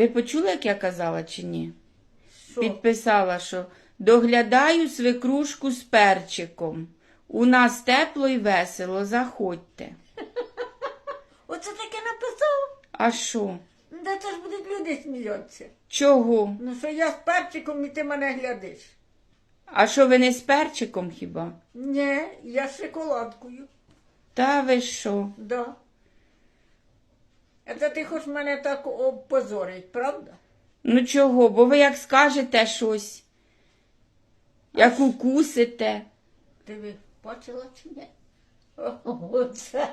Ви почули, як я казала, чи ні? Що? Підписала, що доглядаю свекрушку з перчиком. У нас тепло і весело, заходьте. Оце таке написав? А що? Де це ж будуть люди сміятися? Чого? Ну що я з перчиком і ти мене глядиш? А що ви не з перчиком хіба? Ні, я з шоколадкою. Та ви що? Да. Це ти хочеш мене так опозорить, правда? Ну чого? Бо ви як скажете щось, як укусите. Ти ви бачила чи ні? Оце.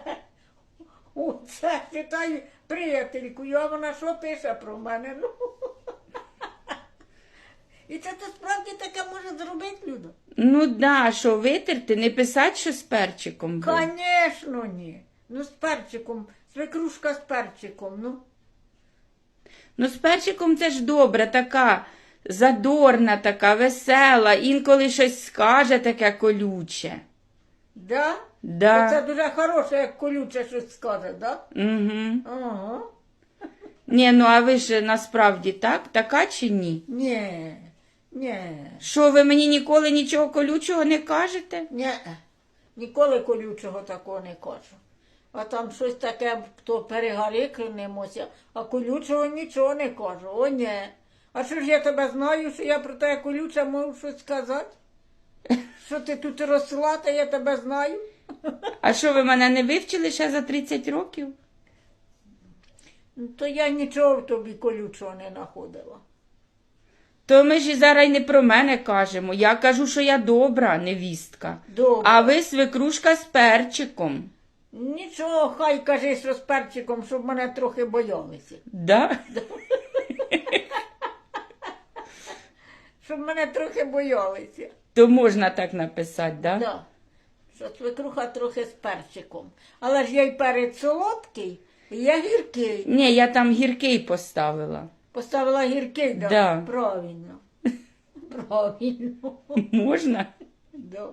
Оце читаю приятелькою, а вона що пише про мене? Ну. І це ти справді таке може зробити, Люда? Ну да, що витерти, не писати, що з перчиком. Конечно, ні. Ну, з перчиком, свекрушка з перчиком, ну. Ну, з перчиком це ж добре, така задорна, така весела, інколи щось скаже таке колюче. Да? Да. Це дуже хороше, як колюче щось скаже, да? Угу. Ага. Ні, ну а ви ж насправді так? Така чи ні? Ні, ні, Що ви мені ніколи нічого колючого не кажете? ні. Ніколи колючого такого не кажу. А там щось таке, то перегарикнемося, а колючого нічого не кажу. О, ні. А що ж я тебе знаю, що я про тебе колюче можу щось сказати? Що ти тут росла, та я тебе знаю? А що ви мене не вивчили ще за 30 років? Ну, То я нічого в тобі колючого не знаходила. То ми ж і зараз й не про мене кажемо. Я кажу, що я добра невістка. Добре. А ви свекрушка з перчиком. Нічого, хай кажи, що з перчиком, щоб мене трохи боялися. Да? Щоб мене трохи боялися. То можна так написати, да? Да. Що свекруха трохи з перчиком. Але ж я й перець солодкий, і я гіркий. Ні, я там гіркий поставила. Поставила гіркий, да? Да. Правильно. Правильно. Можна? Да.